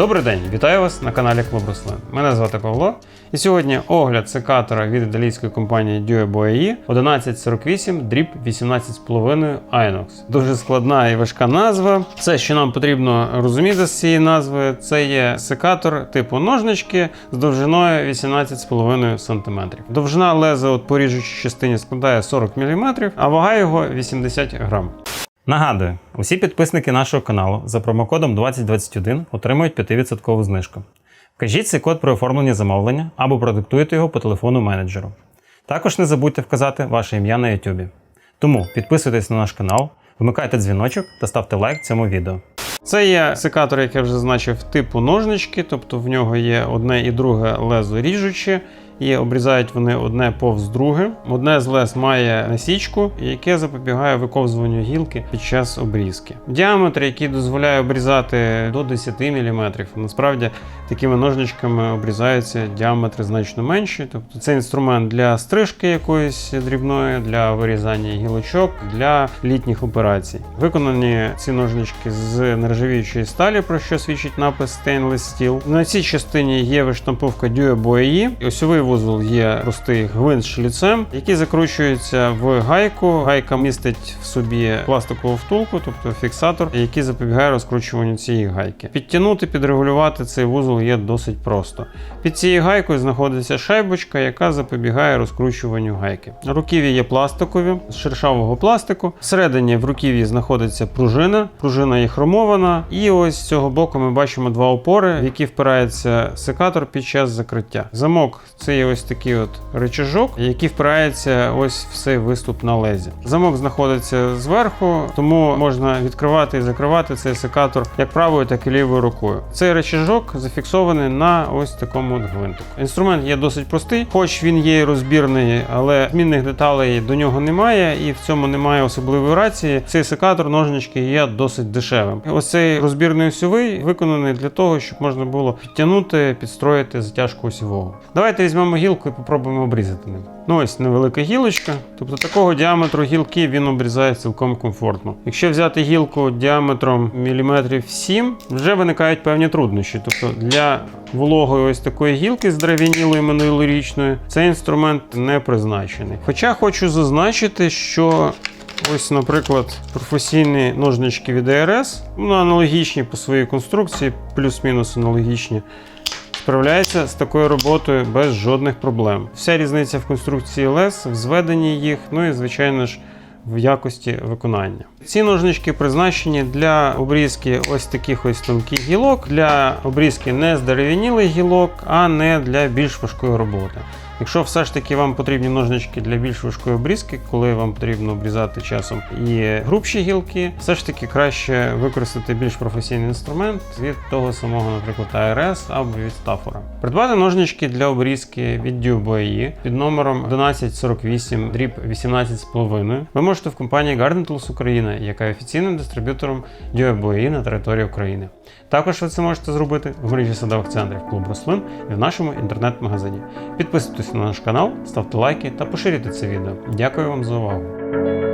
Добрий день, вітаю вас на каналі Клуб Рослин. Мене звати Павло, і сьогодні огляд секатора від італійської компанії Due Boei 1148 дріб 18,5 Inox. Дуже складна і важка назва. Все, що нам потрібно розуміти з цієї назви, це є секатор типу ножнички з довжиною 18,5 см. Довжина леза от по частині складає 40 мм, а вага його 80 грам. Нагадую, усі підписники нашого каналу за промокодом 2021 отримують 5% знижку. Вкажіть цей код при оформленні замовлення або продиктуйте його по телефону менеджеру. Також не забудьте вказати ваше ім'я на YouTube. Тому підписуйтесь на наш канал, вмикайте дзвіночок та ставте лайк цьому відео. Це є секатор, як я вже зазначив, типу ножнички, тобто в нього є одне і друге лезо ріжуче, і обрізають вони одне повз друге. Одне з лез має насічку, яке запобігає виковзуванню гілки під час обрізки. Діаметр, який дозволяє обрізати до 10 мм. Насправді такими ножничками обрізаються діаметри значно менші. Тобто це інструмент для стрижки якоїсь дрібної, для вирізання гілочок, для літніх операцій. Виконані ці ножнички з нержавіючої сталі, про що свідчить напис Stainless Steel. На цій частині є виштамповка Due Boei. Осьовий вузол є простий гвинт з шліцем, який закручується в гайку. Гайка містить в собі пластикову втулку, тобто фіксатор, який запобігає розкручуванню цієї гайки. Підтягнути, підрегулювати цей вузол є досить просто. Під цією гайкою знаходиться шайбочка, яка запобігає розкручуванню гайки. Руків'я є пластикові з шершавого пластику. Всередині в руків'ї знаходиться пружина. Пружина є хромована. І ось з цього боку ми бачимо два опори, в які впирається секатор під час закриття. Замок це є ось такий от рычажок, який впирається ось в цей виступ на лезі. Замок знаходиться зверху, тому можна відкривати і закривати цей секатор як правою, так і лівою рукою. Цей рычажок зафіксований на ось такому от гвинтику. Інструмент є досить простий, хоч він є розбірний, але змінних деталей до нього немає, і в цьому немає особливої рації. Цей секатор ножнички є досить дешевим. Ось цей розбірний осьовий виконаний для того, щоб можна було підтягнути, підстроїти затяжку осьового. Давайте візьмемо гілку і попробуємо обрізати ним. Ну ось невелика гілочка, тобто такого діаметру гілки він обрізає цілком комфортно. Якщо взяти гілку діаметром міліметрів 7, вже виникають певні труднощі. Тобто для вологої ось такої гілки з дерев'янілої минулорічної цей інструмент не призначений. Хоча хочу зазначити, що Ось, наприклад, професійні ножнички від ARS, ну, аналогічні по своїй конструкції, плюс-мінус аналогічні, справляється з такою роботою без жодних проблем. Вся різниця в конструкції лес, в зведенні їх, ну і, звичайно ж, в якості виконання. Ці ножнички призначені для обрізки ось таких ось тонких гілок, для обрізки не здерев'янілих гілок, а не для більш важкої роботи. Якщо все ж таки вам потрібні ножнички для більш важкої обрізки, коли вам потрібно обрізати часом і грубші гілки, все ж таки краще використати більш професійний інструмент від того самого, наприклад, ARS або від Staffora. Придбати ножнички для обрізки від Due під номером 1148 дріб 18,5 ви можете в компанії Garden Tools Україна, яка є офіційним дистриб'ютором Due на території України. Також ви це можете зробити в мережі садових центрів клуб рослин і в нашому інтернет-магазині. Підписуйтесь на наш канал, ставте лайки та поширюйте це відео. Дякую вам за увагу.